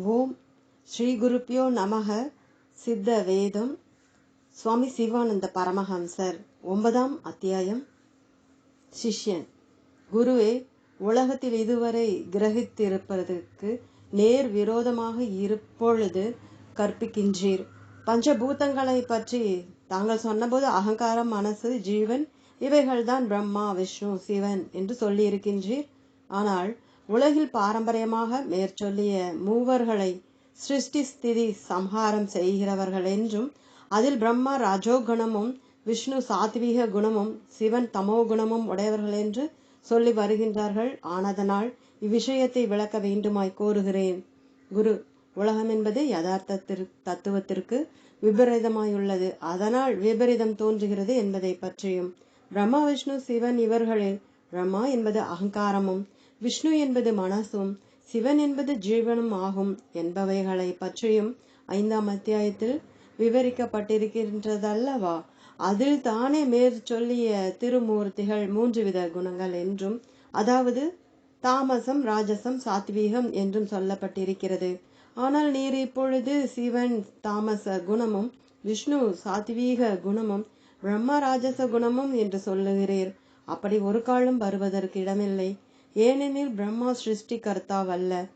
ஓம் ஸ்ரீ குருப்பியோ நமக சித்த வேதம். சுவாமி சிவானந்த பரமஹம்சர் ஒன்பதாம் அத்தியாயம். சிஷ்யன். குருவே உலகத்தில் இதுவரை கிரகித்திருப்பதற்கு நேர் விரோதமாக இருப்பொழுது கற்பிக்கின்றீர். பஞ்சபூதங்களை பற்றி தாங்கள் சொன்னபோது அகங்காரம் மனசு ஜீவன் இவைகள்தான் பிரம்மா விஷ்ணு சிவன் என்று சொல்லியிருக்கின்றீர். ஆனால் உலகில் பாரம்பரியமாக மேற்சொல்லிய மூவர்களை சிருஷ்டி ஸ்திதி சம்ஹாரம் செய்கிறவர்கள் என்றும் அதில் பிரம்மா ரஜோகுணமும் விஷ்ணு சாத்வீக குணமும் சிவன் தமோ குணமும் உடையவர்கள் என்று சொல்லி வருகின்றார்கள். ஆனதனால் இவ்விஷயத்தை விளக்க வேண்டுமாய் கோருகிறேன். குரு உலகம் என்பது யதார்த்தத்திற்கு தத்துவத்திற்கு விபரீதமாயுள்ளது. அதனால் விபரீதம் தோன்றுகிறது என்பதை பற்றியும் பிரம்மா விஷ்ணு சிவன் இவர்களில் பிரம்மா என்பது அகங்காரமும் விஷ்ணு என்பது மனசும் சிவன் என்பது ஜீவனும் ஆகும் என்பவைகளை பற்றியும் ஐந்தாம் அத்தியாயத்தில் விவரிக்கப்பட்டிருக்கின்றதல்லவா? அதில் தானே மேற் சொல்லிய திருமூர்த்திகள் மூன்று வித குணங்கள் என்றும் அதாவது தாமசம் ராஜசம் சாத்வீகம் என்றும் சொல்லப்பட்டிருக்கிறது. ஆனால் நீர் இப்பொழுது சிவன் தாமச குணமும் விஷ்ணு சாத்வீக குணமும் பிரம்ம ராஜச குணமும் என்று சொல்லுகிறீர். அப்படி ஒரு காலம் வருவதற்கு இடமில்லை. ஏனெனில் பிரம்மா சிருஷ்டி கர்த்தாவல்ல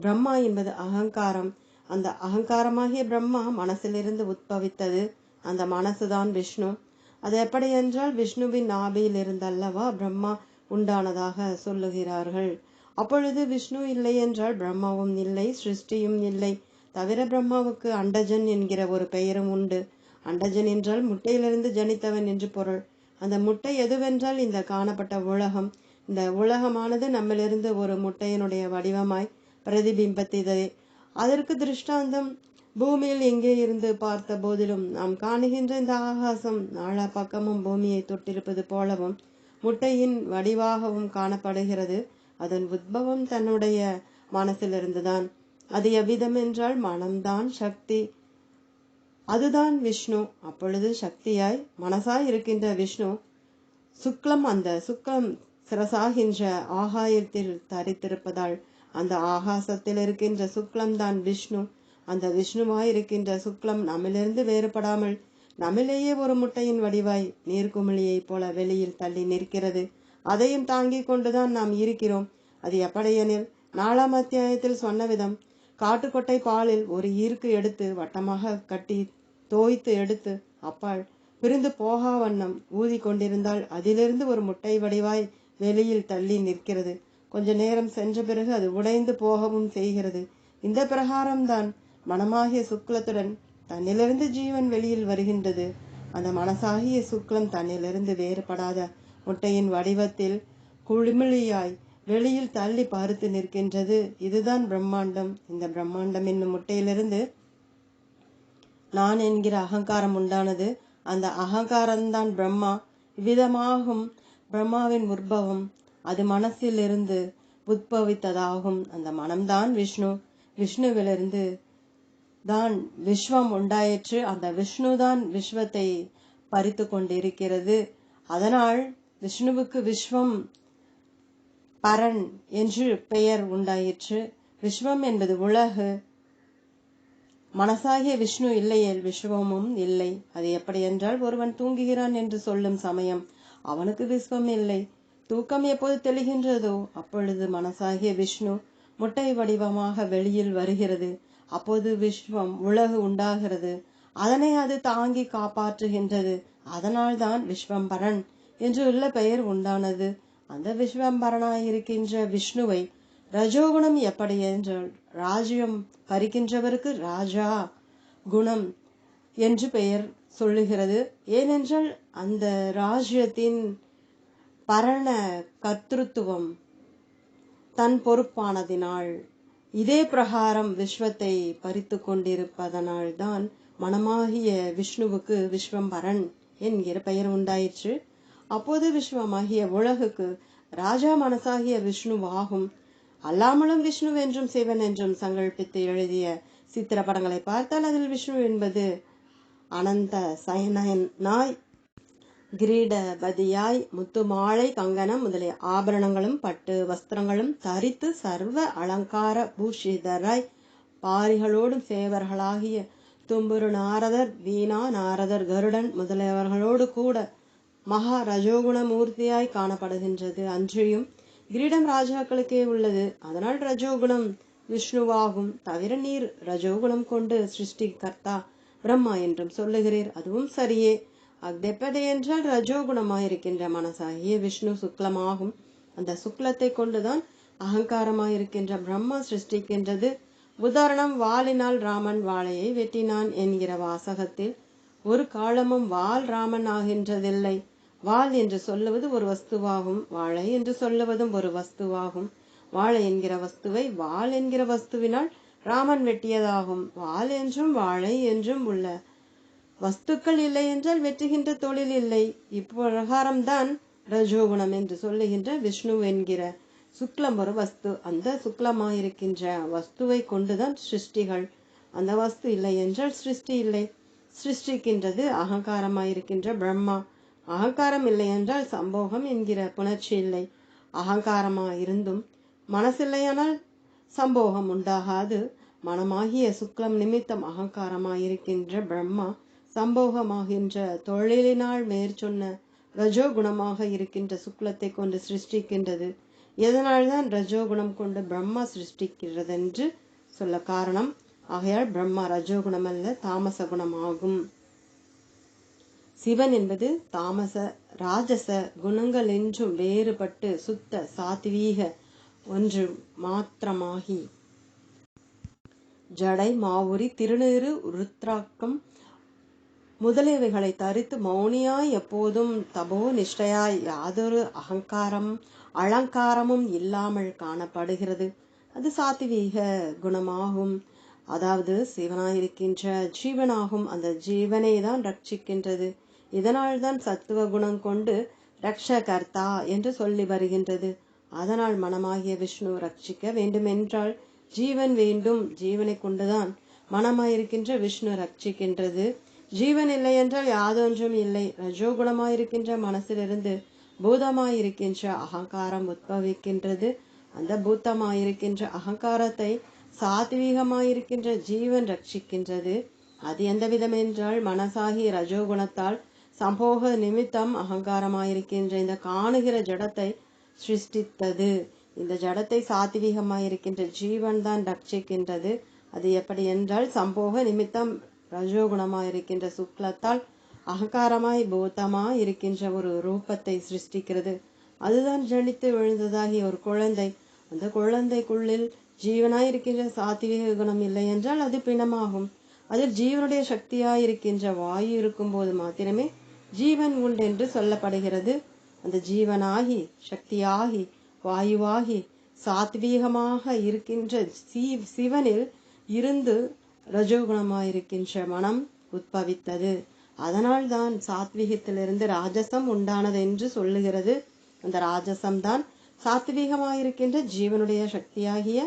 பிரம்மா என்பது அகங்காரம். அந்த அகங்காரமாகிய பிரம்மா மனசிலிருந்து உத்பவித்தது. அந்த மனசுதான் விஷ்ணு. அது எப்படி என்றால் விஷ்ணுவின் நாபியில் இருந்தல்லவா பிரம்மா உண்டானதாக சொல்லுகிறார்கள். அப்பொழுது விஷ்ணு இல்லை என்றால் பிரம்மாவும் இல்லை சிருஷ்டியும் இல்லை. தவிர பிரம்மாவுக்கு அண்டஜன் என்கிற ஒரு பெயரும் உண்டு. அண்டஜன் என்றால் முட்டையிலிருந்து ஜனித்தவன் என்று பொருள். அந்த முட்டை எதுவென்றால் இந்த காணப்பட்ட உலகம். இந்த உலகமானது நம்மிலிருந்து ஒரு முட்டையினுடைய வடிவமாய் பிரதிபிம்பத்திதே அதற்கு திருஷ்டாந்தம் பூமியில் எங்கே இருந்து பார்த்த போதிலும் நாம் காணுகின்ற இந்த ஆகாசம் நாலா பக்கமும் பூமியை தொட்டிருப்பது போலவும் முட்டையின் வடிவாகவும் காணப்படுகிறது. அதன் உத்பவம் தன்னுடைய மனசிலிருந்துதான். அது எவ்விதம் என்றால் மனம்தான் சக்தி. அதுதான் விஷ்ணு. அப்பொழுது சக்தியாய் மனசாய் இருக்கின்ற விஷ்ணு. சுக்லம் அந்த சுக்லம் சிரசாகின்ற ஆகாயத்தில் தரித்திருப்பதால் அந்த ஆகாசத்தில் இருக்கின்ற சுக்லம் தான் விஷ்ணு. அந்த விஷ்ணுவாய் இருக்கின்ற சுக்லம் நம்மிலிருந்து வேறுபடாமல் நம்மிலேயே ஒரு முட்டையின் வடிவாய் நீர்க்குமிழியைப் போல வெளியில் தள்ளி நிற்கிறது. அதையும் தாங்கிக் கொண்டுதான் நாம் இருக்கிறோம். அது எப்படியெனில் நாலாம் அத்தியாயத்தில் சொன்ன விதம். காட்டுக்கொட்டை பாலில் ஒரு ஈர்க்கு எடுத்து வட்டமாக கட்டி தோய்த்து எடுத்து அப்பால் பிரிந்து போகா வண்ணம் ஊதி கொண்டிருந்தால் அதிலிருந்து ஒரு முட்டை வடிவாய் வெளியில் தள்ளி நிற்கிறது. கொஞ்ச நேரம் சென்ற பிறகு அது உடைந்து போகவும் செய்கிறது. இந்த பிரகாரம்தான் மனமாகிய சுக்லத்துடன் தன்னிலிருந்து ஜீவன் வெளியில் வருகின்றது. அந்த மனசாகிய சுக்லம் தன்னிலிருந்து வேறுபடாத முட்டையின் வடிவத்தில் குளிமிழியாய் வெளியில் தள்ளி பார்த்து நிற்கின்றது. இதுதான் பிரம்மாண்டம். இந்த பிரம்மாண்டம் என்னும் முட்டையிலிருந்து நான் என்கிற அகங்காரம் உண்டானது. அந்த அகங்காரம்தான் பிரம்மா. இவ்விதமாகும் பிரம்மாவின் உற்பவம் அது மனசிலிருந்து உத்பவித்ததாகும். அந்த மனம்தான் விஷ்ணு. விஷ்ணுவிலிருந்து தான் விஸ்வம் உண்டாயிற்று. அந்த விஷ்ணு தான் விஸ்வத்தை பறித்து கொண்டிருக்கிறது. அதனால் விஷ்ணுவுக்கு விஸ்வம் பரன் என்று பெயர் உண்டாயிற்று. விஸ்வம் என்பது உலகு. மனசாகிய விஷ்ணு இல்லையே விஸ்வமும் இல்லை. அது எப்படி என்றால் ஒருவன் தூங்குகிறான் என்று சொல்லும் சமயம். அவனுக்கு விஸ்வம் இல்லை தூக்கம் எப்போது தெளிகின்றதோ அப்பொழுது மனசாகிய விஷ்ணு முட்டை வடிவமாக வெளியில் வருகிறது. அப்போது விஸ்வம் உலகு உண்டாகிறது. அதனை அது தாங்கி காப்பாற்றுகின்றது. அதனால்தான் விஸ்வம்பரன் என்று உள்ள பெயர் உண்டானது. அந்த விஸ்வம்பரனாயிருக்கின்ற விஷ்ணுவை ரஜோகுணம் எப்படி என்றால் ராஜ்யம் பறிக்கின்றவருக்கு ராஜா குணம் என்று பெயர் சொல்லுகிறது. ஏனென்றால் அந்த ராஜ்யத்தின் பரண கர்த்தத்துவம் தன் பொறுப்பானதினால் இதே பிரகாரம் விஸ்வத்தை பறித்து கொண்டிருப்பதனால்தான் மனமாகிய விஷ்ணுவுக்கு விஸ்வம்பரன் என்கிற பெயர் உண்டாயிற்று. அப்போது விஸ்வமாகிய உலகுக்கு ராஜா மனசாகிய விஷ்ணுவாகும். அல்லாமலும் விஷ்ணு என்றும் சிவன் என்றும் சங்கல்பித்து எழுதிய சித்திர படங்களை பார்த்தால் அதில் விஷ்ணு என்பது அனந்த சயனாய் கிரீடபதியாய் முத்துமாலை கங்கணம் முதலிய ஆபரணங்களும் பட்டு வஸ்திரங்களும் தரித்து சர்வ அலங்கார பூஷிதராய் பாரிகளோடும் சேவர்களாகிய தும்புரு நாரதர் வீணா நாரதர் கருடன் முதலியவர்களோடு கூட மகா ரஜோகுண மூர்த்தியாய் காணப்படுகின்றது. அன்றியும் கிரீடம் ராஜாக்களுக்கே உள்ளது. அதனால் ரஜோகுணம் விஷ்ணுவாகும். தவிர நீர் ரஜோகுணம் கொண்டு சிருஷ்டிகர்த்தா பிரம்மா என்றும் சொல்லுகிறீர். அதுவும் சரியே. அக்தெப்பதை என்றால் ரஜோகுணமாயிருக்கின்ற மனசாகிய விஷ்ணு சுக்லமாகும். அந்த சுக்லத்தை கொண்டுதான் அகங்காரமாயிருக்கின்ற பிரம்மா சிருஷ்டிக்கின்றது. உதாரணம் வாளினால் ராமன் வாழையை வெட்டினான் என்கிற வாசகத்தில் ஒரு காலமும் வால் ராமன் ஆகின்றதில்லை. வாள் என்று சொல்லுவது ஒரு வஸ்துவாகும் வாழை என்று சொல்லுவதும் ஒரு வஸ்துவாகும். வாழை என்கிற வஸ்துவை வாள் என்கிற வஸ்துவினால் ராமன் வெட்டியதாகும். வாள் என்றும் வாழை என்றும் உள்ள வஸ்துக்கள் இல்லை என்றால் வெட்டுகின்ற தொழில் இல்லை. இப்பிரகாரம்தான் ரஜோகுணம் என்று சொல்லுகின்ற விஷ்ணு என்கிற சுக்லம் ஒரு வஸ்து. அந்த சுக்லமாயிருக்கின்ற வஸ்துவை கொண்டுதான் சிருஷ்டிகள். அந்த வஸ்து இல்லை என்றால் சிருஷ்டி இல்லை. சிருஷ்டிக்கின்றது அகங்காரமாயிருக்கின்ற பிரம்மா. அகங்காரம் இல்லை என்றால் சம்போகம் என்கிற புணர்ச்சி இல்லை. அகங்காரமாக இருந்தும் மனசில்லையானால் சம்போகம் உண்டாகாது. மனமாகிய சுக்லம் நிமித்தம் அகங்காரமாயிருக்கின்ற பிரம்மா சம்போகமாகின்ற தொழிலினால் மேற்சொன்ன ரஜோகுணமாக இருக்கின்ற சுக்லத்தை கொண்டு சிருஷ்டிக்கின்றது. எதனால்தான் ரஜோகுணம் கொண்டு பிரம்மா சிருஷ்டிக்கிறது என்று சொல்ல காரணம் ஆகையால் பிரம்மா ரஜோகுணம் அல்ல தாமச குணமாகும் சிவன் என்பது தாமச ராஜச குணங்கள் என்றும் வேறுபட்டு சுத்த சாத்வீக ஒன்று மாத்திரமாகி. ஜடை மாவுரி திருநீறு ருத்ராக்கம் முதலியவைகளை தரித்து மௌனியாய் எப்போதும் தபோ நிஷ்டையாய் யாதொரு அகங்காரம் அலங்காரமும் இல்லாமல் காணப்படுகிறது. அது சாத்வீக குணமாகும். அதாவது சிவனாயிருக்கின்ற ஜீவனாகும். அந்த ஜீவனை தான் ரட்சிக்கின்றது. இதனால் தான் சத்துவ குணம் கொண்டு ரக்ஷகர்த்தா என்று சொல்லி வருகின்றது. அதனால் மனமாகிய விஷ்ணு ரட்சிக்க வேண்டுமென்றால் ஜீவன் வேண்டும். ஜீவனை கொண்டுதான் மனமாயிருக்கின்ற விஷ்ணு ரட்சிக்கின்றது. ஜீவன் இல்லை என்றால் யாதொன்றும் இல்லை. ரஜோகுணமாயிருக்கின்ற மனசிலிருந்து பூதமாயிருக்கின்ற அகங்காரம் உத்பவிக்கின்றது. அந்த பூத்தமாயிருக்கின்ற அகங்காரத்தை சாத்வீகமாயிருக்கின்ற ஜீவன் ரட்சிக்கின்றது. அது எந்த விதம் என்றால் மனசாகி ரஜோகுணத்தால் சம்போக நிமித்தம் அகங்காரமாயிருக்கின்ற இந்த காணுகிற ஜடத்தை சிருஷ்டித்தது. இந்த ஜடத்தை சாத்வீகமாயிருக்கின்ற ஜீவன் தான் ரட்சிக்கின்றது. அது எப்படி என்றால் சம்போக நிமித்தம் ரஜோகுணமாயிருக்கின்ற சுக்லத்தால் அகங்காரமாய் பூத்தமாய் இருக்கின்ற ஒரு ரூபத்தை சிருஷ்டிக்கிறது. அதுதான் ஜனித்து விழுந்ததாகிய ஒரு குழந்தை. அந்த குழந்தைக்குள்ளில் ஜீவனாய் இருக்கின்ற சாத்விக குணம் இல்லை என்றால் அது பிணமாகும். அதில் ஜீவனுடைய சக்தியாய் இருக்கின்ற வாயு இருக்கும்போது மாத்திரமே ஜீவன் உண்டு என்று சொல்லப்படுகிறது. அந்த ஜீவனாகி சக்தியாகி வாயுவாகி சாத்வீகமாக இருக்கின்ற சீ சிவனில் இருந்து ரஜோகுணமாயிருக்கின்ற மனம் உத்பவித்தது. அதனால்தான் சாத்விகத்திலிருந்து ராஜசம் உண்டானது என்று சொல்லுகிறது. அந்த ராஜசம்தான் சாத்விகமாயிருக்கின்ற ஜீவனுடைய சக்தியாகிய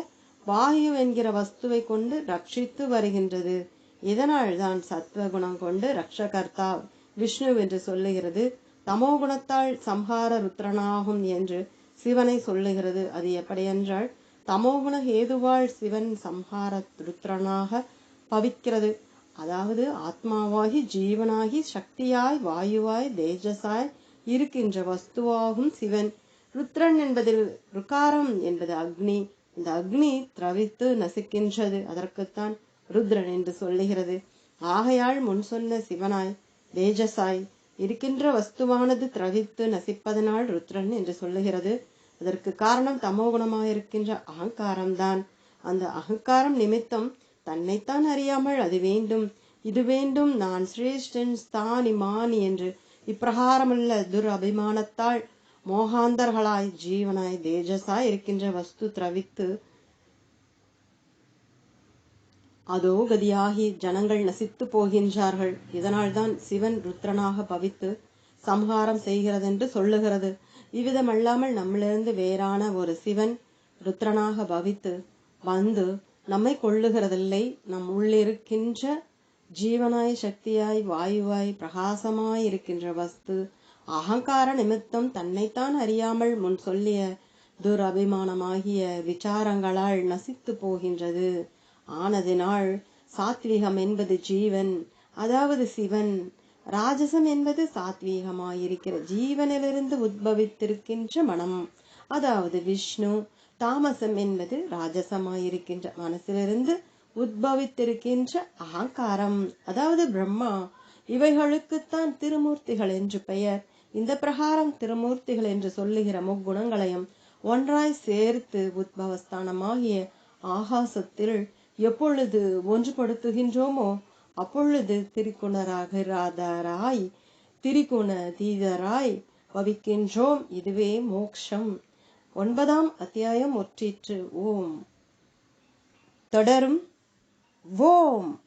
வாயு என்கிற வஸ்துவை கொண்டு ரட்சித்து வருகின்றது. இதனால்தான் சத்வகுணம் கொண்டு ரக்ஷகர்த்தா விஷ்ணு என்று சொல்லுகிறது. தமோ குணத்தால் சம்ஹார ருத்ரனாகும் என்று சிவனை சொல்லுகிறது. அது எப்படியென்றால் தமோகுண ஹேதுவாள் சிவன் சம்ஹார ருத்ரனாக பவிக்கிறது. அதாவது ஆத்மாவாகி ஜீவனாகி சக்தியாய் வாயுவாய் தேஜசாய் இருக்கின்ற வஸ்துவாகும் சிவன். ருத்ரன் என்பதில் ருக்காரம் என்பது அக்னி. இந்த அக்னி திரவித்து நசுக்கின்றது. அதற்குத்தான் ருத்ரன் என்று சொல்லுகிறது. ஆகையால் முன் சொன்ன சிவனாய் தேஜசாய் இருக்கின்ற வஸ்துவானது திரவித்து நசிப்பதனால் ருத்ரன் என்று சொல்லுகிறது. அதற்கு காரணம் தமோகுணமாயிருக்கின்ற அகங்காரம்தான். அந்த அகங்காரம் நிமித்தம் தன்னைத்தான் அறியாமல் அது வேண்டும். இது வேண்டும். நான் சிரேஷ்டன் ஸ்தானி மானி என்று இப்பிரகாரமல்ல துர் அபிமானத்தால் மோகாந்தர்களாய் ஜீவனாய் தேஜஸாய் இருக்கின்ற வஸ்து திரவித்து அதோ கதியாகி ஜனங்கள் நசித்து போகின்றார்கள். இதனால்தான் சிவன் ருத்ரனாக பவித்து சம்ஹாரம் செய்கிறதென்று சொல்லுகிறது. இவ்விதமல்லாமல் நம்மிலிருந்து வேறான ஒரு சிவன் ருத்ரனாக பவித்து வந்து நம்மை கொள்ளுகிறதில்லை. நம் உள்ளிருக்கின்ற ஜீவனாய் சக்தியாய் வாயுவாய் பிரகாசமாய் இருக்கின்ற வஸ்து அகங்கார நிமித்தம் தன்னைத்தான் அறியாமல் முன் சொல்லிய துரபிமானமாகிய விசாரங்களால் நசித்து போகின்றது. ஆனதினால் சாத்விகம் என்பது ஜீவன் அதாவது சிவன். ராஜசம் என்பது சாத்வீகமாயிருக்கிற ஜீவனிலிருந்து உத்பவித்திருக்கின்ற மனம் அதாவது விஷ்ணு. தாமசம் என்பது ராஜசமாயிருக்கின்ற மனசிலிருந்து உத்பவித்திருக்கின்ற அகங்காரம். அதாவது பிரம்மா இவைகளுக்குத்தான் திருமூர்த்திகள் என்று பெயர். இந்த பிரகாரம் திருமூர்த்திகள் என்று சொல்லுகிற முக்குணங்களையும் ஒன்றாய் சேர்த்து உத்பவஸ்தானமாகிய ஆகாசத்தில் எப்பொழுது ஒன்றுபடுத்துகின்றோமோ அப்பொழுது திரிகுணராகிறாதராய் திரிகுண தீதராய் பவிக்கின்றோம். இதுவே மோக்ஷம். ஒன்பதாம் அத்தியாயம் ஒற்றிற்று ஓம். தொடரும். ஓம்.